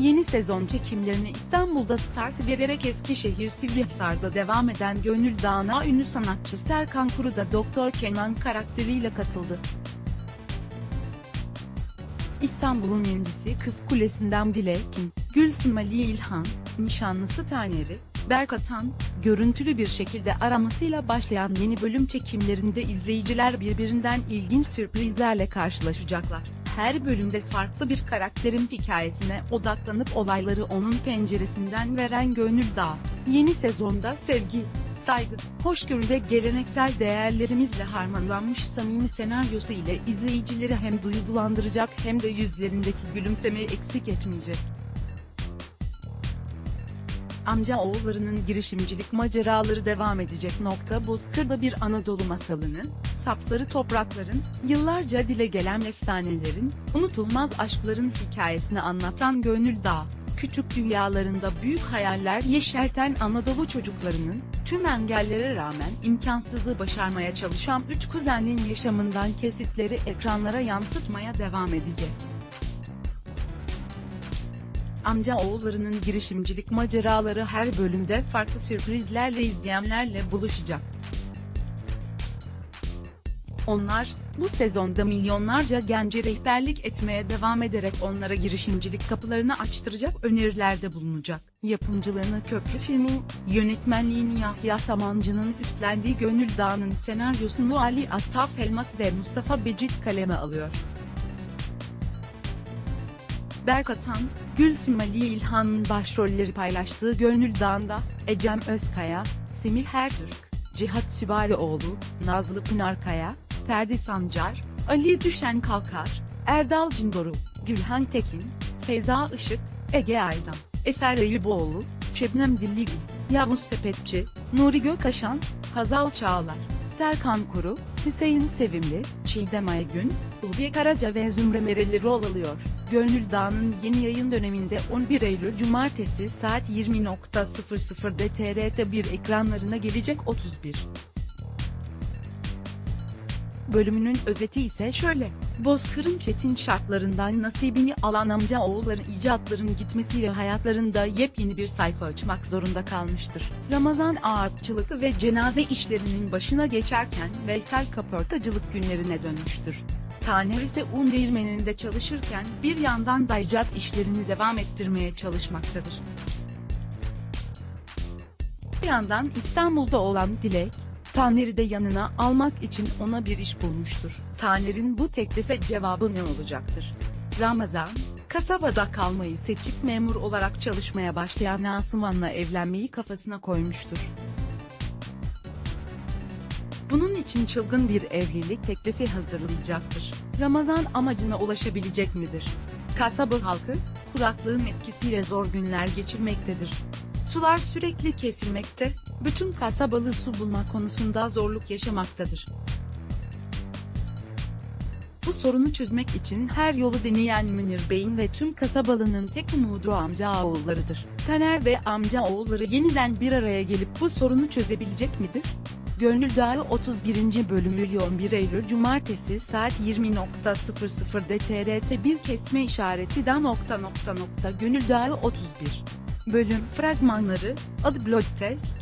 Yeni sezon çekimlerine İstanbul'da start vererek Eskişehir Sivrihisar'da devam eden Gönül Dağı'na ünlü sanatçı Serkan Kuru da Doktor Kenan karakteriyle katıldı. İstanbul'un incisi Kız Kulesi'nden Dilek'in, Gülsüm Ali İlhan, nişanlısı Taneri, Berkatan, görüntülü bir şekilde aramasıyla başlayan yeni bölüm çekimlerinde izleyiciler birbirinden ilginç sürprizlerle karşılaşacaklar. Her bölümde farklı bir karakterin hikayesine odaklanıp olayları onun penceresinden veren Gönül Dağı, yeni sezonda sevgi, saygı, hoşgörü ve geleneksel değerlerimizle harmanlanmış samimi senaryosu ile izleyicileri hem duygulandıracak hem de yüzlerindeki gülümsemeyi eksik etmeyecek. Amca oğullarının girişimcilik maceraları devam edecek. Nokta Bozkır'da bir Anadolu masalının, sapsarı toprakların, yıllarca dile gelen efsanelerin, unutulmaz aşkların hikayesini anlatan Gönül Dağı, küçük dünyalarında büyük hayaller yeşerten Anadolu çocuklarının, tüm engellere rağmen imkansızı başarmaya çalışan üç kuzenin yaşamından kesitleri ekranlara yansıtmaya devam edecek. Amca oğullarının girişimcilik maceraları her bölümde farklı sürprizlerle izleyenlerle buluşacak. Onlar, bu sezonda milyonlarca gence rehberlik etmeye devam ederek onlara girişimcilik kapılarını açtıracak önerilerde bulunacak. Yapımcılığını Köprü Film'in, yönetmenliğini Yahya Samancı'nın üstlendiği Gönül Dağı'nın senaryosunu Ali Asaf Elmas ve Mustafa Becit kaleme alıyor. Berkatan, Gülsüm Ali İlhan'ın başrolleri paylaştığı Gönül Dağı'nda, Ecem Özkaya, Semih Ertürk, Cihat Süvarioğlu, Nazlı Pınarkaya, Ferdi Sancar, Ali Düşen Kalkar, Erdal Cindoru, Gülhan Tekin, Feyza Işık, Ege Aydın, Eser Eyüboğlu, Şebnem Dilligil, Yavuz Sepetçi, Nuri Gökaşan, Hazal Çağlar, Serkan Kuru, Hüseyin Sevimli, Çiğdem Aygün, Ulviye Karaca ve Zümre Mereli rol alıyor. Gönül Dağı'nın yeni yayın döneminde 11 Eylül Cumartesi saat 20.00'da TRT1 ekranlarına gelecek 31. Bölümünün özeti ise şöyle. Bozkır'ın çetin şartlarından nasibini alan amca oğulların icatların gitmesiyle hayatlarında yepyeni bir sayfa açmak zorunda kalmıştır. Ramazan ağaççılık ve cenaze işlerinin başına geçerken Veysel kaportacılık günlerine dönmüştür. Taner ise un değirmeninde çalışırken bir yandan da icat işlerini devam ettirmeye çalışmaktadır. Bir yandan İstanbul'da olan Dilek, Taner'i de yanına almak için ona bir iş bulmuştur. Taner'in bu teklife cevabı ne olacaktır? Ramazan, kasabada kalmayı seçip memur olarak çalışmaya başlayan Asuman'la evlenmeyi kafasına koymuştur. Bunun için çılgın bir evlilik teklifi hazırlayacaktır. Ramazan amacına ulaşabilecek midir? Kasaba halkı, kuraklığın etkisiyle zor günler geçirmektedir. Sular sürekli kesilmekte, bütün kasabalı su bulma konusunda zorluk yaşamaktadır. Bu sorunu çözmek için her yolu deneyen Münir Bey'in ve tüm kasabalının tek umudu amca oğullarıdır. Taner ve amca oğulları yeniden bir araya gelip bu sorunu çözebilecek midir? Gönül Dağı 31. bölümü 11 Eylül Cumartesi saat 20.00'da TRT 1 kesme işareti da nokta nokta nokta Gönül Dağı 31. Bölüm fragmanları, adı Blood Test,